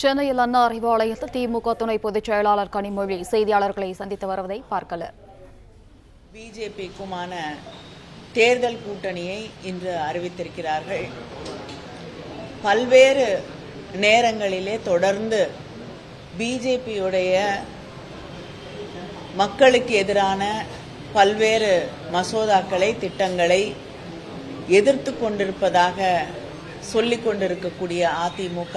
சென்னையில் அண்ணா அறிவாலயத்தில் திமுக துணை பொதுச் செயலாளர் கனிமொழி செய்தியாளர்களை சந்தித்து வருவதை பார்க்கல. பிஜேபிக்குமான தேர்தல் கூட்டணியை இன்று அறிவித்திருக்கிறார்கள். பல்வேறு நேரங்களிலே தொடர்ந்து பிஜேபியுடைய மக்களுக்கு எதிரான பல்வேறு மசோதாக்களை திட்டங்களை எதிர்த்து கொண்டிருப்பதாக சொல்லிக் கொண்டிருக்கக்கூடிய அதிமுக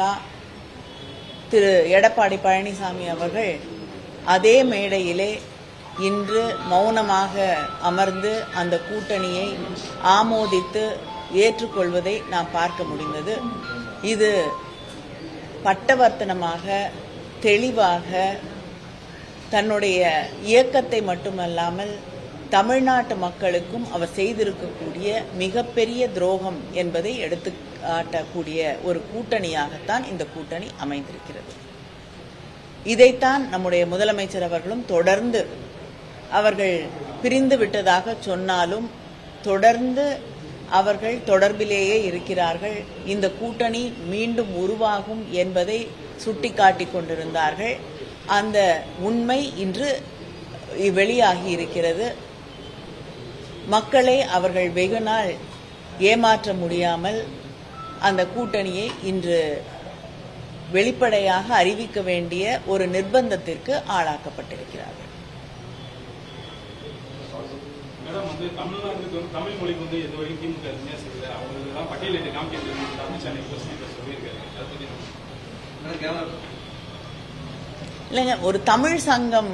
திரு எடப்பாடி பழனிசாமி அவர்கள் அதே மேடையிலே இன்று மௌனமாக அமர்ந்து அந்த கூட்டணியை ஆமோதித்து ஏற்றுக்கொள்வதை நாம் பார்க்க முடிந்தது. இது பட்டவர்த்தனமாக தெளிவாக தன்னுடைய இயக்கத்தை மட்டுமல்லாமல் தமிழ்நாட்டு மக்களுக்கும் அவர் செய்திருக்கக்கூடிய மிகப்பெரிய துரோகம் என்பதை எடுத்து காட்டக்கூடிய ஒரு கூட்டணியாகத்தான் இந்த கூட்டணி அமைந்திருக்கிறது. இதைத்தான் நம்முடைய முதலமைச்சர் அவர்களும் தொடர்ந்து அவர்கள் பிரிந்து விட்டதாக சொன்னாலும் தொடர்ந்து அவர்கள் தொடர்பிலேயே இருக்கிறார்கள். இந்த கூட்டணி மீண்டும் உருவாகும் என்பதை சுட்டிக்காட்டிக் கொண்டிருந்தார்கள். அந்த உண்மை இன்று வெளியாகி இருக்கிறது. மக்களை அவர்கள் வெகு நாள் ஏமாற்ற முடியாமல் அந்த கூட்டணியை இன்று வெளிப்படையாக அறிவிக்க வேண்டிய ஒரு நிர்பந்தத்திற்கு ஆளாக்கப்பட்டிருக்கிறார்கள். இல்லைங்க ஒரு தமிழ் சங்கம்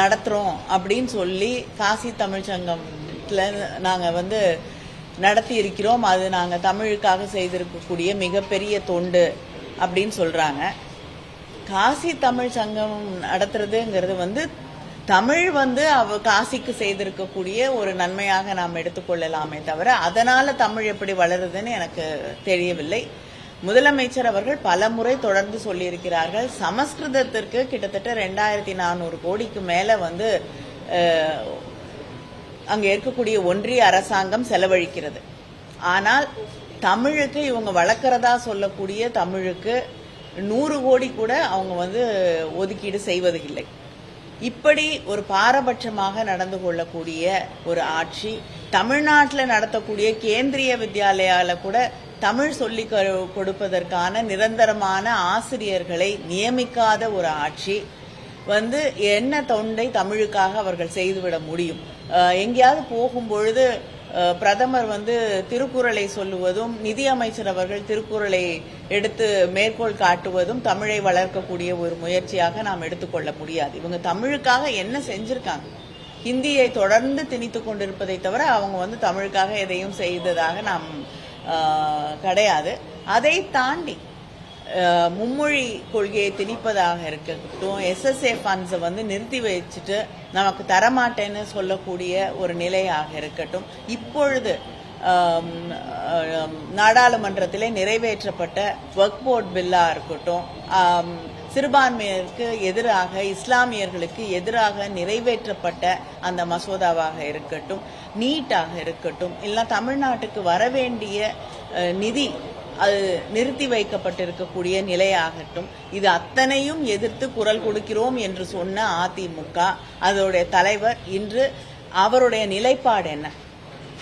நடத்துறோம் அப்படின்னு சொல்லி காசி தமிழ் வீட்டில் நாங்கள் வந்து நடத்தி இருக்கிறோம். அது நாங்கள் தமிழுக்காக செய்திருக்கக்கூடிய மிகப்பெரிய தொண்டு அப்படின்னு சொல்கிறாங்க காசி தமிழ் சங்கம் நடத்துறதுங்கிறது வந்து தமிழ் வந்து அவ காசிக்கு செய்திருக்கக்கூடிய ஒரு நன்மையாக நாம் எடுத்துக்கொள்ளலாமே தவிர அதனால தமிழ் எப்படி வளருதுன்னு எனக்கு தெரியவில்லை. முதலமைச்சர் அவர்கள் பல முறை தொடர்ந்து சொல்லியிருக்கிறார்கள். சமஸ்கிருதத்திற்கு கிட்டத்தட்ட ரெண்டாயிரத்தி நானூறு கோடிக்கு மேல வந்து அங்கே இருக்கக்கூடிய ஒன்றிய அரசாங்கம் செலவழிக்கிறது. ஆனால் தமிழுக்கு இவங்க வளர்க்கறதா சொல்லக்கூடிய தமிழுக்கு நூறு கோடி கூட அவங்க வந்து ஒதுக்கீடு செய்வதில்லை. இப்படி ஒரு பாரபட்சமாக நடந்து கொள்ளக்கூடிய ஒரு ஆட்சி தமிழ்நாட்டில் நடத்தக்கூடிய கேந்திரிய வித்யாலயால கூட தமிழ் சொல்லி கொடுப்பதற்கான நிரந்தரமான ஆசிரியர்களை நியமிக்காத ஒரு ஆட்சி வந்து என்ன தொண்டை தமிழுக்காக அவர்கள் செய்துவிட முடியும்? எங்கேயாவது போகும்பொழுது பிரதமர் வந்து திருக்குறளை சொல்லுவதும் நிதியமைச்சர் அவர்கள் திருக்குறளை எடுத்து மேற்கோள் காட்டுவதும் தமிழை வளர்க்கக்கூடிய ஒரு முயற்சியாக நாம் எடுத்துக்கொள்ள முடியாது. இவங்க தமிழுக்காக என்ன செஞ்சிருக்காங்க? ஹிந்தியை தொடர்ந்து திணித்து கொண்டிருப்பதை தவிர அவங்க வந்து தமிழுக்காக எதையும் செய்ததாக நாம் கிடையாது. அதை தாண்டி மும்மொழி கொள்கையை திணிப்பதாக இருக்கட்டும் எஸ்எஸ்ஏ ஃபண்ட்ஸை வந்து நிறுத்தி வச்சுட்டு நமக்கு தரமாட்டேன்னு சொல்லக்கூடிய ஒரு நிலையாக இருக்கட்டும். இப்பொழுது நாடாளுமன்றத்தில் நாடாளுமன்றத்திலே நிறைவேற்றப்பட்ட ஒர்க் போர்ட் பில்லா இருக்கட்டும் சிறுபான்மையருக்கு எதிராக இஸ்லாமியர்களுக்கு எதிராக நிறைவேற்றப்பட்ட அந்த மசோதாவாக இருக்கட்டும் நீட்டாக இருக்கட்டும் இல்லை தமிழ்நாட்டுக்கு வரவேண்டிய நிதி அது நிறுத்தி வைக்கப்பட்டிருக்கக்கூடிய நிலையாகட்டும். இது அத்தனையும் எதிர்த்து குரல் கொடுக்கிறோம் என்று சொன்ன அதிமுக. அதோடைய தலைவர் இன்று அவருடைய நிலைப்பாடு என்ன?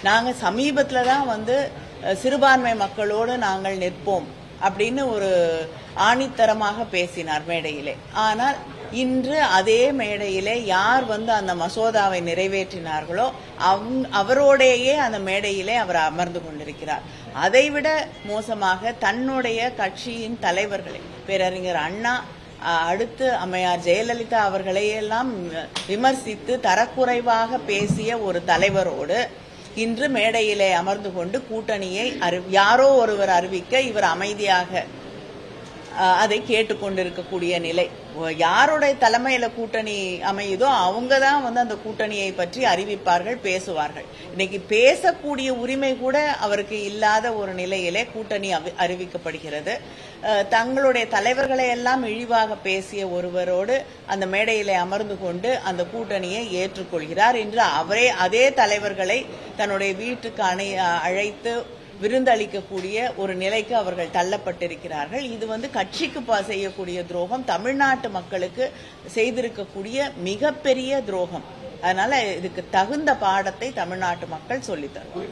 நாங்கள் சமீபத்தில் தான் வந்து சிறுபான்மை மக்களோடு நாங்கள் நிற்போம் அப்படின்னு ஒரு ஆணித்தரமாக பேசினார் மேடையிலே. ஆனால் இன்று அதே மேடையிலே யார் வந்து அந்த மசோதாவை நிறைவேற்றினார்களோ அவ் அவரோடையே அந்த மேடையிலே அவர் அமர்ந்து கொண்டிருக்கிறார். அதைவிட மோசமாக தன்னுடைய கட்சியின் தலைவர்களை பேரறிஞர் அண்ணா அடுத்து அம்மையார் ஜெயலலிதா அவர்களையெல்லாம் விமர்சித்து தரக்குறைவாக பேசிய ஒரு தலைவரோடு இன்று மேடையிலே அமர்ந்து கொண்டு கூட்டணியை அறி யாரோ ஒருவர் அறிவிக்க இவர் அமைதியாக அதை அதை கேட்டுக்கொண்டிருக்கக்கூடிய நிலை. யாருடைய தலைமையில கூட்டணி அமையுதோ அவங்க தான் வந்து அந்த கூட்டணியை பற்றி அறிவிப்பார்கள் பேசுவார்கள். இன்னைக்கு பேசக்கூடிய உரிமை கூட அவருக்கு இல்லாத ஒரு நிலையிலே கூட்டணி அறிவிக்கப்படுகிறது. தங்களுடைய தலைவர்களை எல்லாம் இழிவாக பேசிய ஒருவரோடு அந்த மேடையிலே அமர்ந்து கொண்டு அந்த கூட்டணியை ஏற்றுக்கொள்கிறார். என்று அவரே அதே தலைவர்களை தன்னுடைய வீட்டுக்கு அணை அழைத்து விருந்தளிக்கக்கூடிய ஒரு நிலைக்கு அவர்கள் தள்ளப்பட்டிருக்கிறார்கள். இது வந்து கட்சிக்கு செய்யக்கூடிய துரோகம் தமிழ்நாட்டு மக்களுக்கு செய்திருக்கக்கூடிய மிகப்பெரிய துரோகம். அதனால இதுக்கு தகுந்த பாடத்தை தமிழ்நாட்டு மக்கள் சொல்லித் வந்து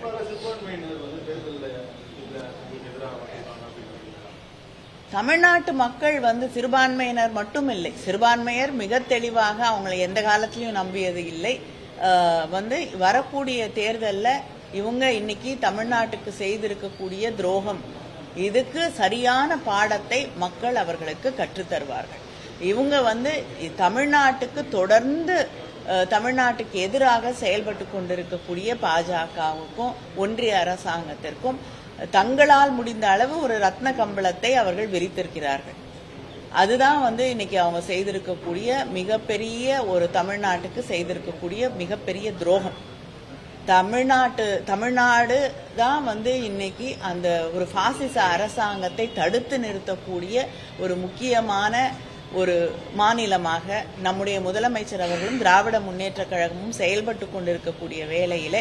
தமிழ்நாட்டு மக்கள் வந்து சிறுபான்மையினர் மட்டும் இல்லை. சிறுபான்மையர் மிக தெளிவாக அவங்களை எந்த காலத்திலையும் நம்பியது இல்லை. வந்து வரக்கூடிய தேர்தலில் இவங்க இன்னைக்கு தமிழ்நாட்டுக்கு செய்திருக்கக்கூடிய துரோகம். இதுக்கு சரியான பாடத்தை மக்கள் அவர்களுக்கு கற்றுத்தருவார்கள் இவங்க வந்து தமிழ்நாட்டுக்கு தொடர்ந்து தமிழ்நாட்டுக்கு எதிராக செயல்பட்டு கொண்டிருக்கக்கூடிய பாஜகவுக்கும் ஒன்றிய அரசாங்கத்திற்கும் தங்களால் முடிந்த அளவு ஒரு ரத்ன கம்பளத்தை அவர்கள் விரித்திருக்கிறார்கள். அதுதான் வந்து இன்னைக்கு அவங்க செய்திருக்கக்கூடிய மிகப்பெரிய ஒரு தமிழ்நாட்டுக்கு செய்திருக்கக்கூடிய மிகப்பெரிய துரோகம். தமிழ்நாட்டு தமிழ்நாடு தான் வந்து இன்னைக்கு அந்த ஒரு பாசிச அரசாங்கத்தை தடுத்து நிறுத்தக்கூடிய ஒரு முக்கியமான ஒரு மாநிலமாக நம்முடைய முதலமைச்சர் அவர்களும் திராவிட முன்னேற்றக் கழகமும் செயல்பட்டு கொண்டிருக்கக்கூடிய வேளையில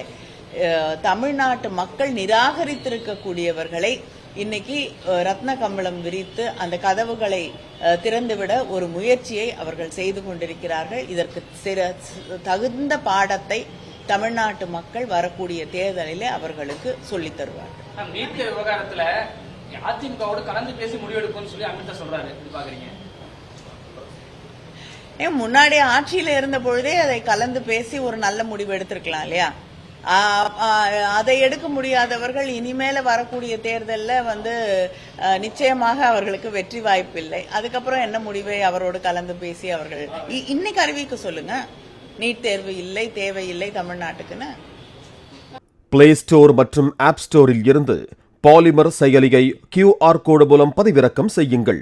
தமிழ்நாட்டு மக்கள் நிராகரித்திருக்கக்கூடியவர்களை இன்னைக்கு ரத்ன கம்பளம் விரித்து அந்த கதவுகளை திறந்துவிட ஒரு முயற்சியை அவர்கள் செய்து கொண்டிருக்கிறார்கள். இதற்கு சிற- தகுந்த பாடத்தை தமிழ்நாட்டு மக்கள் வரக்கூடிய தேர்தலிலே அவர்களுக்கு சொல்லித் தருவார்கள். நீட் விவகாரத்துல அதிமுகவோட கலந்து பேசி முடிவெடுக்கும்னு சொல்லி அமித்ஷா சொல்றாரு. எப்படி பாக்குறீங்க ஏன் முன்னாடி ஆட்சியில இருந்த பொழுதே அதை கலந்து பேசி ஒரு நல்ல முடிவு எடுத்திருக்கலாம் இல்லையா? அதை எடுக்க முடியாதவர்கள் இனிமேல வரக்கூடிய தேர்தல்ல வந்து நிச்சயமாக அவர்களுக்கு வெற்றி வாய்ப்பில்லை. அதுக்கப்புறம் என்ன முடிவை அவரோடு கலந்து பேசி அவர்கள் இன்னைக்கு அறிவிக்க சொல்லுங்க. நீட் தேர்வு இல்லை தேவையில்லை தமிழ்நாட்டுக்குன்னு? பிளே ஸ்டோர் மற்றும் ஆப் ஸ்டோரில் இருந்து பாலிமர் செயலியை கியூஆர் கோடு மூலம் பதிவிறக்கம் செய்யுங்கள்.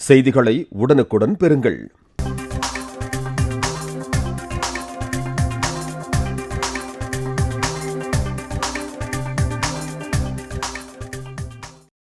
செய்திகளை உடனுக்குடன் பெறுங்கள்.